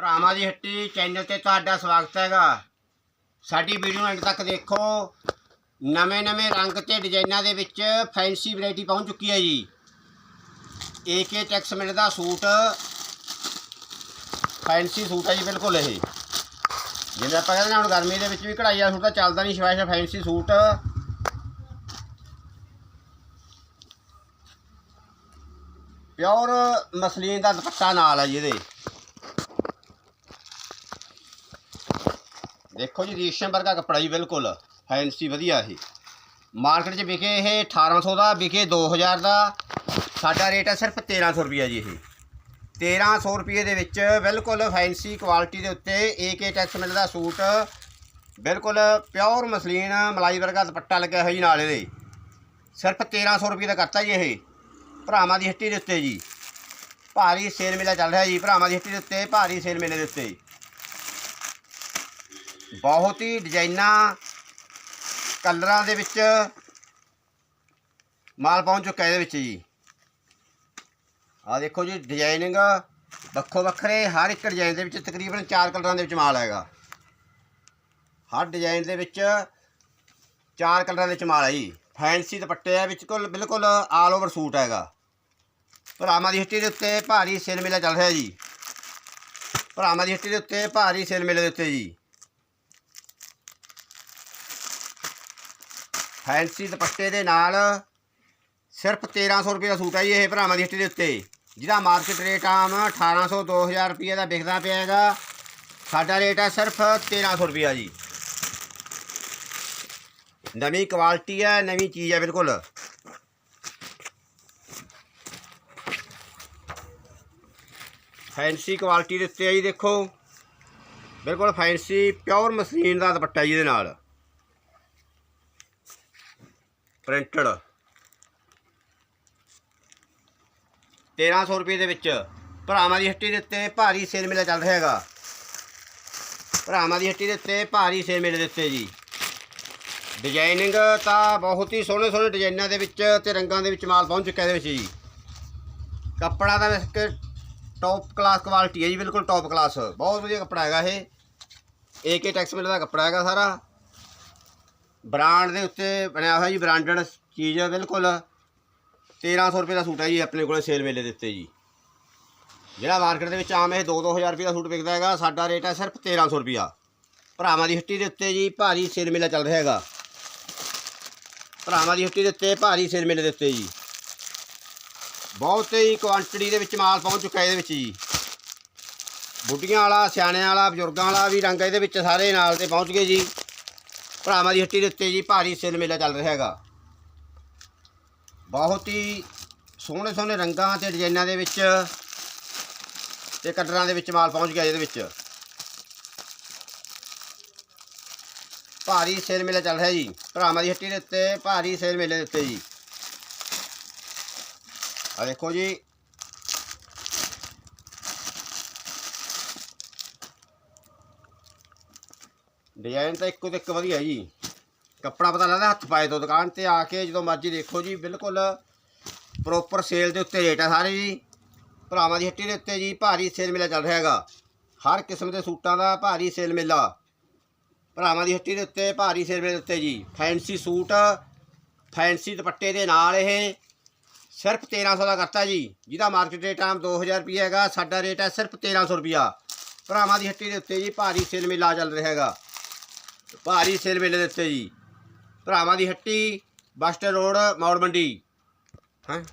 ਭਰਾਵਾਂ ਦੀ ਹੱਟੀ ਚੈਨਲ ਤੇ ਤੁਹਾਡਾ ਸਵਾਗਤ ਹੈਗਾ। ਸਾਡੀ ਵੀਡੀਓ ਐਂਡ ਤੱਕ ਦੇਖੋ। ਨਵੇਂ-ਨਵੇਂ ਰੰਗ ਤੇ ਡਿਜ਼ਾਈਨਾਂ ਦੇ ਵਿੱਚ ਫੈਂਸੀ ਵੈਰਾਈਟੀ ਪਹੁੰਚ ਚੁੱਕੀ ਹੈ ਜੀ। ਏਕੇ ਟੈਕਸ ਮਿੰਟ ਦਾ ਸੂਟ। ਫੈਂਸੀ ਸੂਟ ਹੈ ਜੀ ਬਿਲਕੁਲ ਇਹ। ਜਿਵੇਂ ਆਪਾਂ ਕਹਿੰਦੇ ਹੁਣ ਗਰਮੀ ਦੇ ਵਿੱਚ ਵੀ ਕਢਾਈ ਵਾਲਾ ਸੂਟ ਤਾਂ ਚੱਲਦਾ ਨਹੀਂ special fancy suit. Pure muslin ਦਾ ਦੁਪੱਟਾ ਨਾਲ ਹੈ ਜੀ ਇਹਦੇ। ਦੇਖੋ ਜੀ, ਰੇਸ਼ਮ ਵਰਗਾ ਕੱਪੜਾ ਜੀ, ਬਿਲਕੁਲ। ਫੈਂਸੀ ਵਧੀਆ ਇਹ। ਮਾਰਕੀਟ 'ਚ ਵਿਕੇ ਇਹ 1800 ਦਾ, ਵਿਕੇ 2000 ਦਾ। ਸਾਡਾ ਰੇਟ ਹੈ ਸਿਰਫ 1300 ਰੁਪਿਆ ਜੀ ਇਹ। 1300 ਰੁਪਏ ਦੇ ਵਿੱਚ ਬਿਲਕੁਲ ਫੈਂਸੀ ਕੁਆਲਿਟੀ ਦੇ ਉੱਤੇ ਏਕੇ ਟੈਕਸ ਮਿਲਦਾ ਸੂਟ। ਬਿਲਕੁਲ ਪਿਓਰ ਮਸਲੀਨ, ਮਲਾਈ ਵਰਗਾ ਦੁਪੱਟਾ ਲੱਗਿਆ ਹੋਇਆ ਜੀ ਨਾਲ ਇਹਦੇ। ਸਿਰਫ 1300 ਰੁਪਏ ਦਾ ਕਰਤਾ ਜੀ ਇਹ। ਭਰਾਵਾਂ ਦੀ ਹੱਟੀ ਦੇ ਉੱਤੇ ਜੀ। ਭਾਰੀ ਸੇਲ ਮੇਲਾ ਚੱਲ ਰਿਹਾ ਜੀ, ਭਰਾਵਾਂ ਦੀ ਹੱਟੀ ਦੇ ਉੱਤੇ, ਭਾਰੀ ਸੇਲ ਮੇਲੇ ਦੇ ਉੱਤੇ। ਬਹੁਤ ਹੀ ਡਿਜ਼ਾਈਨਾਂ ਕਲਰਾਂ ਦੇ ਵਿੱਚ ਮਾਲ ਪਹੁੰਚ ਚੁੱਕਾ ਇਹਦੇ ਵਿੱਚ ਜੀ। ਆ ਦੇਖੋ ਜੀ ਡਿਜ਼ਾਈਨਿੰਗ ਵੱਖੋ ਵੱਖਰੇ, ਹਰ ਇੱਕ ਡਿਜ਼ਾਈਨ ਦੇ ਵਿੱਚ ਤਕਰੀਬਨ 4 ਕਲਰਾਂ ਦੇ ਵਿੱਚ ਮਾਲ ਹੈਗਾ। ਹਰ ਡਿਜ਼ਾਈਨ ਦੇ ਵਿੱਚ 4 ਕਲਰਾਂ ਦੇ ਵਿੱਚ ਮਾਲ ਹੈ ਜੀ। ਫੈਂਸੀ ਦੁਪੱਟੇ ਆ, ਵਿੱਚ ਕੋਲ ਬਿਲਕੁਲ ਆਲ ਓਵਰ ਸੂਟ ਹੈਗਾ। ਭਰਾਵਾਂ ਦੀ ਹੱਟੀ ਦੇ ਉੱਤੇ ਭਾਰੀ ਸੇਲ ਮੇਲਾ ਚੱਲ ਰਿਹਾ ਜੀ। ਭਰਾਵਾਂ ਦੀ ਹੱਟੀ ਦੇ ਉੱਤੇ ਭਾਰੀ ਸੇਲ ਮੇਲੇ ਦੇ ਉੱਤੇ ਜੀ। ਫੈਂਸੀ ਦੁਪੱਟੇ ਦੇ ਨਾਲ ਸਿਰਫ 1300 ਰੁਪਏ ਦਾ ਸੂਟ ਹੈ ਜੀ ਇਹ ਭਰਾਵਾਂ ਦੀ ਹੱਟੀ ਦੇ ਉੱਤੇ। ਜਿਹਦਾ ਮਾਰਕੀਟ ਰੇਟ ਆਮ 1800 2000 ਰੁਪਏ ਦਾ ਵਿਕਦਾ ਪਿਆ ਹੈਗਾ। ਸਾਡਾ ਰੇਟ ਹੈ ਸਿਰਫ 1300 ਰੁਪਏ ਜੀ। ਨਵੀਂ ਕੁਆਲਿਟੀ ਹੈ ਨਵੀਂ ਚੀਜ਼ ਹੈ ਬਿਲਕੁਲ। ਫੈਂਸੀ ਕੁਆਲਿਟੀ ਦੇ ਉੱਤੇ ਹੈ ਜੀ ਦੇਖੋ। ਬਿਲਕੁਲ ਫੈਂਸੀ ਪਿਓਰ ਮਸ਼ੀਨ ਦਾ ਦੁਪੱਟਾ ਜੀ ਇਹਦੇ ਨਾਲ। ਪ੍ਰਿੰਟਡ। 1300 ਰੁਪਏ ਦੇ ਵਿੱਚ। ਭਰਾਵਾਂ ਦੀ ਹੱਟੀ ਦੇ ਉੱਤੇ ਭਾਰੀ ਸੇਲ ਮੇਲਾ ਚੱਲ ਰਿਹਾ ਹੈਗਾ। ਭਰਾਵਾਂ ਦੀ ਹੱਟੀ ਦੇ ਉੱਤੇ ਭਾਰੀ ਸੇਲ ਮੇਲੇ ਦੇ ਉੱਤੇ ਜੀ। ਡਿਜ਼ਾਈਨਿੰਗ ਤਾਂ ਬਹੁਤ ਹੀ ਸੋਹਣੇ ਸੋਹਣੇ ਡਿਜ਼ਾਈਨਾਂ ਦੇ ਵਿੱਚ ਤੇ ਰੰਗਾਂ ਦੇ ਵਿੱਚ ਮਾਲ ਪਹੁੰਚ ਚੁੱਕਿਆ ਇਹਦੇ ਵਿੱਚ ਜੀ। ਕੱਪੜਾ ਦਾ ਵੈਸੇ ਟੌਪ ਕਲਾਸ ਕੁਆਲਿਟੀ ਹੈ ਜੀ, ਬਿਲਕੁਲ ਟੌਪ ਕਲਾਸ ਬਹੁਤ ਵਧੀਆ ਕੱਪੜਾ ਹੈਗਾ ਇਹ। ਏਕੇ ਟੈਕਸ ਮਿਲ ਦਾ ਕੱਪੜਾ ਹੈਗਾ ਸਾਰਾ। ਬ੍ਰਾਂਡ ਦੇ ਉੱਤੇ ਬਣਿਆ ਹੋਇਆ ਜੀ ਬ੍ਰਾਂਡਡ ਚੀਜ਼ ਹੈ ਬਿਲਕੁਲ। 1300 ਰੁਪਏ ਦਾ ਸੂਟ ਹੈ ਜੀ, ਆਪਣੇ ਕੋਲੇ ਸੇਲ ਮੇਲੇ ਦੇ ਉੱਤੇ ਜੀ। ਜਿਹੜਾ ਮਾਰਕੀਟ ਦੇ ਵਿੱਚ ਆਮ ਇਹ 2-2000 ਰੁਪਏ ਦਾ ਸੂਟ ਵਿਕਦਾ ਹੈਗਾ, ਸਾਡਾ ਰੇਟ ਹੈ ਸਿਰਫ 1300 ਰੁਪਿਆ ਭਰਾਵਾਂ ਦੀ ਹੱਟੀ ਦੇ ਉੱਤੇ ਜੀ, ਭਾਰੀ ਸੇਲ ਮੇਲਾ ਚੱਲ ਰਿਹਾ ਹੈਗਾ। ਭਰਾਵਾਂ ਦੀ ਹੱਟੀ ਦੇ ਉੱਤੇ ਭਾਰੀ ਸੇਲ ਮੇਲੇ ਦੇ ਉੱਤੇ ਜੀ। ਬਹੁਤ ਹੀ ਕੁਆਂਟੀਟੀ ਦੇ ਵਿੱਚ ਮਾਲ ਪਹੁੰਚ ਚੁੱਕਾ ਇਹਦੇ ਵਿੱਚ ਜੀ। ਬੁੱਢੀਆਂ ਵਾਲਾ, ਸਿਆਣਿਆਂ ਵਾਲਾ, ਬਜ਼ੁਰਗਾਂ ਵਾਲਾ ਵੀ ਰੰਗ ਇਹਦੇ ਵਿੱਚ ਸਾਰੇ ਨਾਲ ਦੇ ਪਹੁੰਚ ਗਏ ਜੀ। ਭਰਾਵਾਂ ਦੀ ਹੱਟੀ ਦੇ ਉੱਤੇ ਜੀ ਭਾਰੀ ਸੇਲ ਮੇਲਾ ਚੱਲ ਰਿਹਾ ਹੈਗਾ। ਬਹੁਤ ਹੀ ਸੋਹਣੇ ਸੋਹਣੇ ਰੰਗਾਂ ਤੇ ਡਿਜ਼ਾਈਨਾਂ ਦੇ ਵਿੱਚ ਤੇ ਕਟਰਾਂ ਦੇ ਵਿੱਚ ਮਾਲ ਪਹੁੰਚ ਗਿਆ ਇਹਦੇ ਵਿੱਚ। ਭਾਰੀ ਸੇਲ ਮੇਲਾ ਚੱਲ ਰਿਹਾ ਜੀ। ਭਰਾਵਾਂ ਦੀ ਹੱਟੀ ਦੇ ਉੱਤੇ ਭਾਰੀ ਸੇਲ ਮੇਲੇ ਦੇ ਉੱਤੇ ਜੀ। ਆ ਦੇਖੋ ਜੀ। ਡਿਜ਼ਾਈਨ ਤਾਂ ਇੱਕੋ ਤੇ ਇੱਕ ਵਧੀਆ ਜੀ। ਕੱਪੜਾ ਪਤਾ ਲੱਗਦਾ ਹੱਥ ਪਾਏ ਤੋਂ ਦੁਕਾਨ ਤੇ ਆ ਕੇ ਜਦੋਂ ਮਰਜ਼ੀ ਦੇਖੋ ਜੀ, ਬਿਲਕੁਲ ਪ੍ਰੋਪਰ ਸੇਲ ਦੇ ਉੱਤੇ ਰੇਟ ਆ ਸਾਰੇ ਜੀ। ਭਰਾਵਾਂ ਦੀ ਹੱਟੀ ਦੇ ਉੱਤੇ ਜੀ, ਭਾਰੀ ਸੇਲ ਮੇਲਾ ਚੱਲ ਰਿਹਾ ਹੈਗਾ। ਹਰ ਕਿਸਮ ਦੇ ਸੂਟਾਂ ਦਾ ਭਾਰੀ ਸੇਲ ਮੇਲਾ। ਭਰਾਵਾਂ ਦੀ ਹੱਟੀ ਦੇ ਉੱਤੇ ਭਾਰੀ ਸੇਲ ਮੇਲੇ ਦੇ ਉੱਤੇ ਜੀ। ਫੈਂਸੀ ਸੂਟ ਫੈਂਸੀ ਦੁਪੱਟੇ ਦੇ ਨਾਲ ਇਹ ਸਿਰਫ 1300 ਦਾ ਕਰਤਾ ਜੀ। ਜਿਹਦਾ ਮਾਰਕੀਟ ਰੇਟ ਆਮ 2000 ਰੁਪਏ ਹੈਗਾ, ਸਾਡਾ ਰੇਟ ਹੈ ਸਿਰਫ 1300 ਰੁਪਿਆ ਭਰਾਵਾਂ ਦੀ ਹੱਟੀ ਦੇ ਉੱਤੇ ਜੀ, ਭਾਰੀ ਸੇਲ ਮੇਲਾ ਚੱਲ ਰਿਹਾ ਹੈਗਾ। ਭਾਰੀ ਸੇਲ ਮੇਲੇ ਦੇ ਉੱਤੇ ਜੀ। ਭਰਾਵਾਂ ਦੀ ਹੱਟੀ ਬਸਟਰ ਰੋਡ ਮੌੜ ਮੰਡੀ। ਹਾਂ?